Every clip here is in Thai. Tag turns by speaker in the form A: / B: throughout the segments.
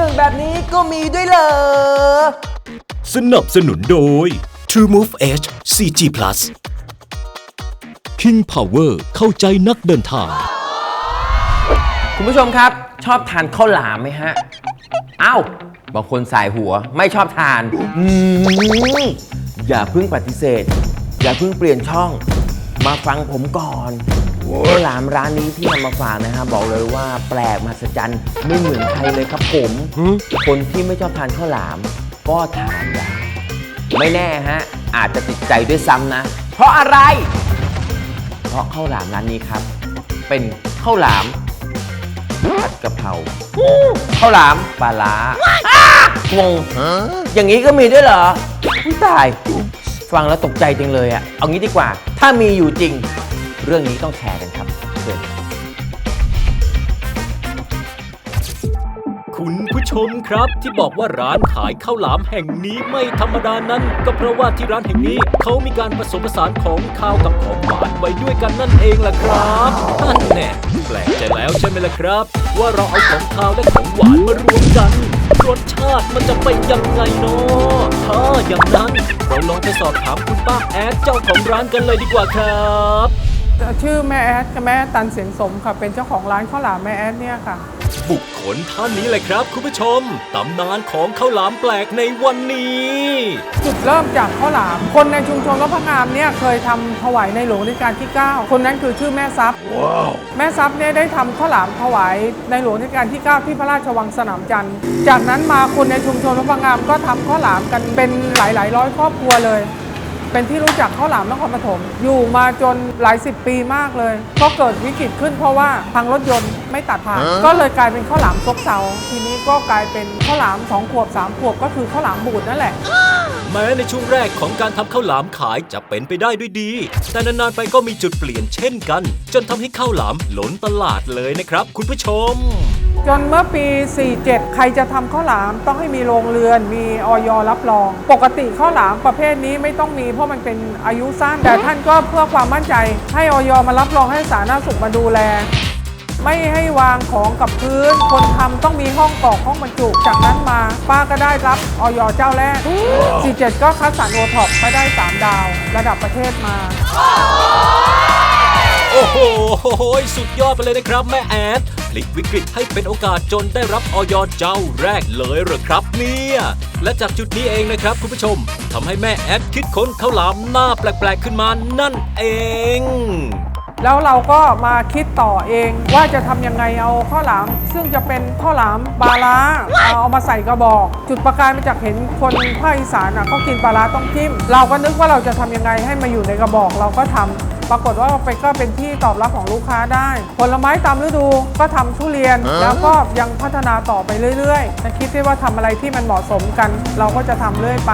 A: รื่องแบบนี้ก็มีด้วยเหรอ
B: สนับสนุนโดย True Move Edge 4G Plus King Power เข้าใจนักเดินทาง
A: คุณผู้ชมครับ ชอบทานข้าวหลามไหมฮะอ้าวบางคนสายหัวไม่ชอบทานอืมอย่าเพิ่งปฏิเสธ อย่าเพิ่งเปลี่ยนช่อง มาฟังผมก่อน ข้าวหลามร้านนี้ที่นำมาฝากนะฮะบอกเลยว่าแปลกมหัศจรรย์ไม่เหมือนใครเลยครับผม คนที่ไม่ชอบทานข้าวหลามก็ทานได้ไม่แน่ฮะอาจจะติดใจด้วยซ้ำนะ เพราะอะไร เพราะข้าวหลามร้านนี้ครับ เป็นข้าวหลามผัดกะเพราข้าวหลามปลาร้างงอย่างนี้ก็มีด้วยเหรอตาย ฟังแล้วตกใจจังเลยอะเอางี้ดีกว่า ถ้ามีอยู่จริง เรื่องนี้ต้องแชร์กันครับเชิญ
B: คุณผู้ชมครับที่บอกว่าร้านขายข้าวหลามแห่งนี้ไม่ธรรมดานั้น ก็เพราะว่าที่ร้านแห่งนี้เขามีการผสมผสานของข้าวกับของหวานไว้ด้วยกันนั่นเองล่ะครับนั่นแน่แปลกใจแล้วใช่ไหมล่ะครับ ว่าเราเอาของข้าวและของหวานมารวมกันรสชาติมันจะเป็นยังไงเนาะถ้าอย่างนั้นเราลองไปสอบถามคุณป้าแอดเจ้าของร้านกันเลยดีกว่าครับ
C: ชื่อแม่แอดกับแม่ตันเสียงสมค่ะ เป็นเจ้าของร้านข้าวหลามแม่แอดเนี่ยค่ะ
B: บุคคลท่านนี้เลยครับคุณผู้ชม ตำนานของข้าวหลามแปลกในวันนี้
C: จุดเริ่มจากข้าวหลาม คนในชุมชนวัดพระงามเนี่ยเคยทำถวายในหลวงรัชกาลที่ 9 คนนั้นคือชื่อแม่ทรัพย์ แม่ทรัพย์เนี่ยได้ทำข้าวหลามถวายในหลวงรัชกาลที่ 9 ที่พระราชวังสนามจันทร์ จากนั้นมาคนในชุมชนวัดพระงามก็ทำข้าวหลามกันเป็นหลายๆ ร้อยครอบครัวเลย เป็นที่รู้จักข้าวหลามนครปฐมอยู่มาจนหลายสิบปีมากเลยก็เกิดวิกฤตขึ้นเพราะว่าทางรถยนต์ไม่ตัดผ่านก็เลยกลายเป็นข้าวหลามซบเซาทีนี้ก็กลายเป็นข้าวหลามสองขวบสามขวบก็คือข้าวหลามบูดนั่นแหละ
B: แม้ในช่วงแรกของการทำข้าวหลามขายจะเป็นไปได้ด้วยดี แต่นานๆไปก็มีจุดเปลี่ยนเช่นกัน จนทำให้ข้าวหลามล้นตลาดเลยนะครับ คุณผู้ชม
C: จนเมื่อปี 47 ใครจะทำข้าวหลามต้องให้มีโรงเรือน มีออยรับรอง ปกติข้าวหลามประเภทนี้ไม่ต้องมีเพราะมันเป็นอายุสั้น แต่ท่านก็เพื่อความมั่นใจ ให้ออยมารับรองให้สาธารณสุขมาดูแล ไม่ให้วางของกับพื้น คนทำต้องมีห้องกรอกห้องบรรจุ จากนั้นมาป้าก็ได้รับออยเจ้าแรก 47 ก็คัดสรรโอท็อปก็ได้ 3 ดาว ระดับประเทศมา
B: โอ้โห สุดยอดไปเลยนะครับแม่แอด พลิกวิกฤตให้เป็นโอกาสจนได้รับออยเจ้าแรกเลยเหรอครับเนี่ย และจากจุดนี้เองนะครับคุณผู้ชมทำให้แม่แอดคิดค้นข้าวหลามหน้าแปลกๆขึ้นมานั่นเอง
C: แล้วเราก็มาคิดต่อเองว่าจะทำยังไงเอาข้าวหลาม ซึ่งจะเป็นข้าวหลามปลาร้าเอามาใส่กระบอก จุดประกายมาจากเห็นคนภาคอีสานอะเขากินปลาร้าต้องจิ้ม เราก็นึกว่าเราจะทำยังไงให้มาอยู่ในกระบอกเราก็ทำปรากฏว่าไปก็เป็นที่ตอบรับของลูกค้าได้ ผลไม้ตามฤดูก็ทำทุเรียน แล้วก็ยังพัฒนาต่อไปเรื่อยๆแต่คิดได้ว่าทำอะไรที่มันเหมาะสมกัน เราก็จะทำเรื่อยไป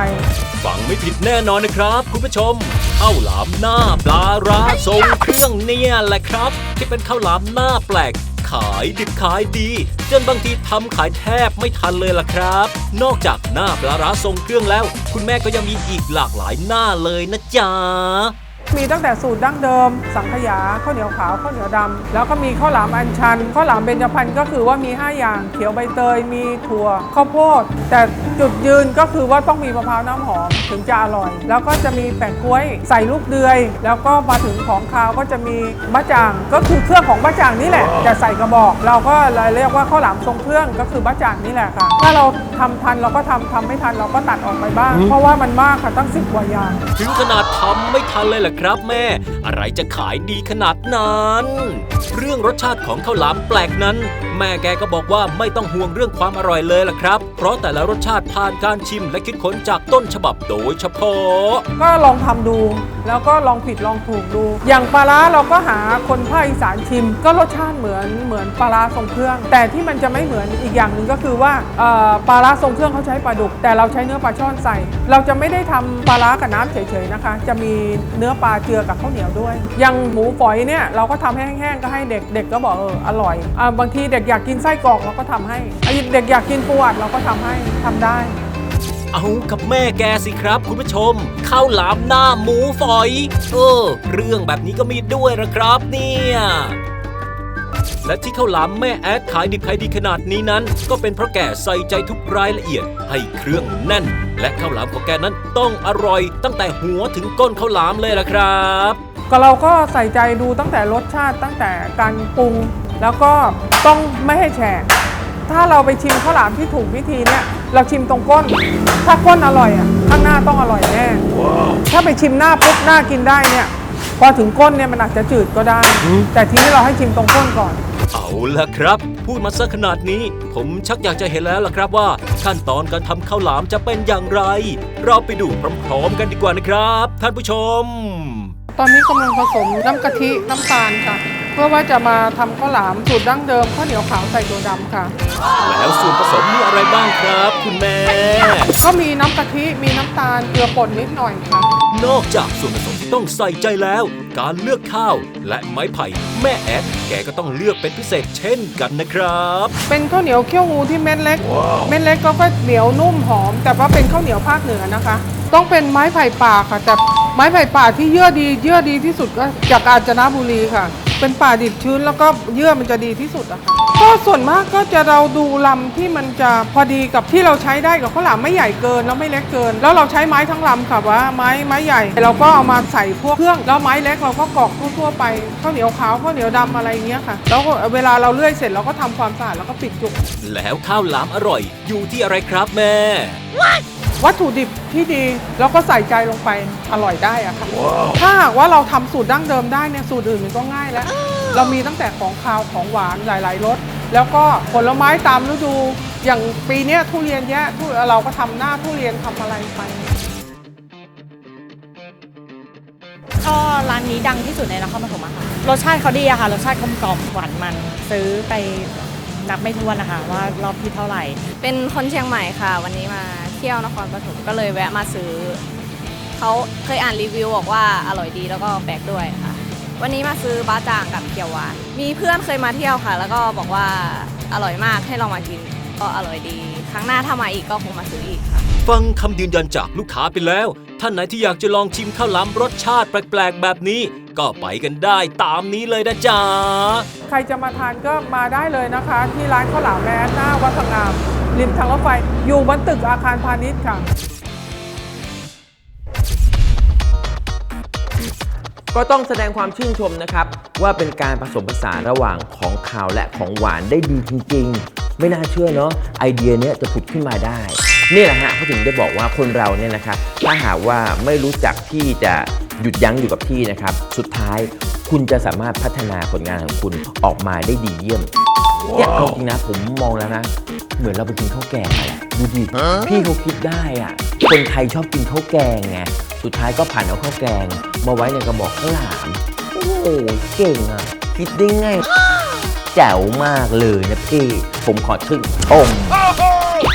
B: ฟังไม่ผิดแน่นอนนะครับ คุณผู้ชม ข้าวหลามหน้าปลาร้าทรงเครื่องเนี่ยแหละครับ ที่เป็นข้าวหลามหน้าแปลก ขายดิบขายดี จนบางทีทำขายแทบไม่ทันเลยล่ะครับ นอกจากหน้าปลาร้าทรงเครื่องแล้ว คุณแม่ก็ยังมีอีกหลากหลายหน้าเลยนะจ๊ะ
C: มีตั้งแต่สูตรดั้งเดิม สังขยาข้าวเหนียวขาวข้าวเหนียวดำแล้วก็มีข้าวหลามอัญชันข้าวหลามเบญจพรรณก็คือว่ามี 5 อย่าง เขียวใบเตยมีถั่วข้าวโพด แต่จุดยืนก็คือว่าต้องมีมะพร้าวน้ำหอมถึงจะอร่อย แล้วก็จะมีแปะกล้วยใส่ลูกเดือย แล้วก็มาถึงของคาวก็จะมีบะจ่างก็คือเครื่องของบะจ่างนี่แหละแต่ใส่กระบอก เราก็เลยเรียกว่าข้าวหลามทรงเครื่องก็คือบะจ่างนี่แหละค่ะ ถ้าเราทำทันเราก็ทำทำไม่ทันเราก็ตัดออกไปบ้าง เพราะว่ามันมากค่ะตั้งสิบกว่าอย่าง
B: ถึงขนาดทำไม่ทันเลยล่ะครับแม่ อะไรจะขายดีขนาดนั้น เรื่องรสชาติของข้าวหลามแปลกนั้น แม่แกก็บอกว่าไม่ต้องห่วงเรื่องความอร่อยเลยล่ะครับ เพราะแต่ละรสชาติผ่านการชิมและคิดค้นจากต้นฉบับโดยเฉพาะ
C: ก็ลองทำดู แล้วก็ลองผิดลองถูกดู อย่างปลาร้าเราก็หาคนภาคอีสานชิม ก็รสชาติเหมือนเหมือนปลาร้าทรงเครื่อง แต่ที่มันจะไม่เหมือนอีกอย่างหนึ่งก็คือว่าเอ่อปลาร้าทรงเครื่องเขาใช้ปลาดุก แต่เราใช้เนื้อปลาช่อนใส่ เราจะไม่ได้ทำปลาร้ากับน้ำเฉยๆนะคะ จะมีเนื้อปลาเจือกับข้าวเหนียวด้วยย่างหมูฝอยเนี่ยเราก็ทำให้แห้งๆก็ให้เด็กเด็กก็บอกเอออร่อยอ่าบางทีเด็กอยากกินไส้กรอกเราก็ทำให้อะเด็กอยากกินปูอัดเราก็ทำให้ทำได้
B: เอากับแม่แกสิครับคุณผู้ชมข้าวหลามหน้าหมูฝอย เออ เรื่องแบบนี้ก็มีด้วยนะครับเนี่ยและที่ข้าวหลามแม่แอดขายดิบขายดีขนาดนี้นั้น ก็เป็นเพราะแกใส่ใจทุกรายละเอียดให้เครื่องแน่น และข้าวหลามของแกนั้นต้องอร่อย ตั้งแต่หัวถึงก้นข้าวหลามเลยล่ะครับ
C: ก็เราก็ใส่ใจดูตั้งแต่รสชาติตั้งแต่การปรุง แล้วก็ต้องไม่ให้แฉะถ้าเราไปชิมข้าวหลามที่ถูกวิธีเนี่ยเราชิมตรงก้น ถ้าก้นอร่อยอะข้างหน้าต้องอร่อยแน่ ถ้าไปชิมหน้าปุ๊บหน้ากินได้เนี่ย พอถึงก้นเนี่ยมันอาจจะจืดก็ได้ แต่ทีนี้เราให้ชิมตรงก้นก่อน
B: เอาละครับ พูดมาซะขนาดนี้ ผมชักอยากจะเห็นแล้วล่ะครับว่า ขั้นตอนการทำข้าวหลามจะเป็นอย่างไร เราไปดูพร้อมๆกันดีกว่านะครับ ท่านผู้ชม
C: ตอนนี้กำลังผสมน้ำกะทิน้ำตาลค่ะ เพื่อว่าจะมาทำข้าวหลามสูตรดั้งเดิมข้าวเหนียวขาวใส่ตัวดำค่ะ
B: แล้วส่วนผสมมีอะไรบ้างครับ คุณแม่
C: ก็มีน้ำกะทิมีน้ำตาลเกลือป่นนิดหน่อยค่ะ
B: นอกจากส่วนผสมที่ต้องใส่ใจแล้ว การเลือกข้าว และไม้ไผ่ แม่แอดแกก็ต้องเลือกเป็นพิเศษเช่นกันนะครับ
C: เป็นข้าวเหนียวเขี้ยวงูที่เม็ดเล็ก เม็ดเล็กก็ก็เหนียวนุ่มหอม แต่ว่าเป็นข้าวเหนียวภาคเหนือนะคะ ต้องเป็นไม้ไผ่ป่าค่ะแต่ไม้ไผ่ป่าที่เยื่อดีเยื่อดีที่สุดก็จากกาญจนบุรีค่ะ เป็นป่าดิบชื้นแล้วก็เยื่อมันจะดีที่สุดอะค่ะก็ส่วนมากก็จะเราดูลำที่มันจะพอดีกับที่เราใช้ได้กับข้าวหลามไม่ใหญ่เกินแล้วไม่เล็กเกิน แล้วเราใช้ไม้ทั้งลำค่ะว่าไม้ไม้ใหญ่เราก็เอามาใส่พวกเครื่องแล้วไม้เล็กเราก็กรอกทั่วๆไปข้าวเหนียวขาวข้าวเหนียวดำอะไรอย่างเงี้ยค่ะ แล้วก็เวลาเราเลื่อยเสร็จเราก็ทำความสะอาดแล้วก็ปิดจุก
B: แล้วข้าวหลามอร่อย อยู่ที่อะไรครับแม่
C: วัตถุดิบที่ดีแล้วก็ใส่ใจลงไปอร่อยได้อะค่ะ ถ้าหากว่าเราทำสูตรดั้งเดิมได้เนี่ยสูตรอื่นมันก็ง่ายแล้ว เรามีตั้งแต่ของคาวของหวานหลายๆรสแล้วก็ผลไม้ตามฤดู อย่างปีเนี้ยทุเรียนแยะทุเราก็ทำหน้าทุเรียนทำอะไรไป
D: ก็ร้านนี้ดังที่สุดในนครปฐมอะค่ะ รสชาติเขาดีอะค่ะ รสชาติกลมกล่อมหวานมัน ซื้อไปนับไม่ถ้วนนะคะว่ารอบที่เท่าไหร่
E: เป็นคนเชียงใหม่ค่ะ วันนี้มา เที่ยวนครปฐมก็เลยแวะมาซื้อ เขาเคยอ่านรีวิวบอกว่าอร่อยดีแล้วก็แปลกด้วยค่ะ วันนี้มาซื้อบาจ่างกับเขียวหวาน มีเพื่อนเคยมาเที่ยวค่ะ แล้วก็บอกว่าอร่อยมากให้ลองมากินก็อร่อยดี ครั้งหน้าถ้ามาอีกก็คงมาซื้ออีกค่ะ
B: ฟังคำยืนยันจากลูกค้าไปแล้ว ท่านไหนที่อยากจะลองชิมข้าวหลามรสชาติแปลกๆ แบบนี้ ก็ไปกันได้ตามนี้เลยนะจ๊ะ
C: ใครจะมาทานก็มาได้เลยนะคะ ที่ร้านข้าวหลามแมสหน้าวัดพระงาม ริมทางรถไฟ อยู่บนตึกอาคารพาณิชย์ค่ะ
A: ก็ต้องแสดงความชื่นชมนะครับ ว่าเป็นการผสมผสานระหว่างของขาวและของหวานได้ดีจริง ๆ ไม่น่าเชื่อเนาะไอเดียเนี้ยจะผุดขึ้นมาได้นี่แหละฮะเขาถึงได้บอกว่าคนเราเนี่ยนะครับถ้าหากว่าไม่รู้จักที่จะหยุดยั้งอยู่กับที่นะครับ สุดท้ายคุณจะสามารถพัฒนาผลงานของคุณออกมาได้ดีเยี่ยมเนี่ยเอาจริงนะผมมองแล้วนะ เหมือนเราไปกินข้าวแกงอะแหละดูดิพี่เขาคิดได้อะคนไทยชอบกินข้าวแกงไงสุดท้ายก็ผ่านเอาข้าวแกง มาไว้ในกระบอกข้าวหลามโอ้โหเก่งอะ คิดได้ไงแจ๋วมากเลยนะพี่ ผมขอชื่นชม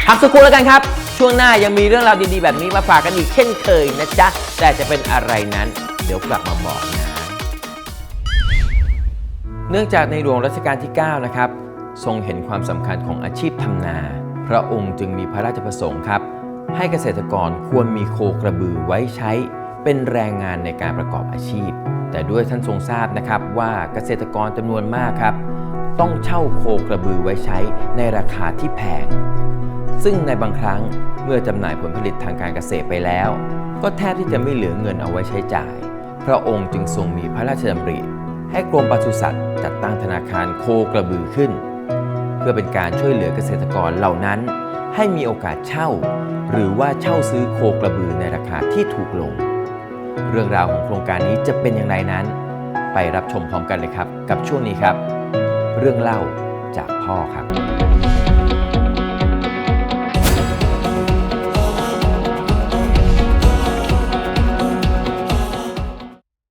A: พักสักครู่แล้วกันครับ ช่วงหน้ายังมีเรื่องราวดีๆ แบบนี้มาฝากกันอีกเช่นเคยนะจ๊ะ แต่จะเป็นอะไรนั้น เดี๋ยวกลับมาบอกนะ เนื่องจากในหลวงรัชกาลที่ 9 นะครับ ทรงเห็นความสำคัญของอาชีพทำนา พระองค์จึงมีพระราชประสงค์ครับ ให้เกษตรกรควรมีโคกระบือไว้ใช้ เป็นแรงงานในการประกอบอาชีพ แต่ด้วยท่านทรงทราบนะครับว่าเกษตรกรจำนวนมากครับ ต้องเช่าโคกระบือไว้ใช้ในราคาที่แพง ซึ่งในบางครั้งเมื่อจำหน่ายผลผลิตทางการเกษตรไปแล้ว ก็แทบที่จะไม่เหลือเงินเอาไว้ใช้จ่าย พระองค์จึงทรงมีพระราชดำริให้กรมปศุสัตว์จัดตั้งธนาคารโคกระบือขึ้น เพื่อเป็นการช่วยเหลือเกษตรกรเหล่านั้น ให้มีโอกาสเช่า หรือว่าเช่าซื้อโคกระบือในราคาที่ถูกลง เรื่องราวของโครงการนี้จะเป็นอย่างไรนั้น ไปรับชมพร้อมกันเลยครับ กับช่วงนี้ครับ เรื่องเล่าจากพ่อครับ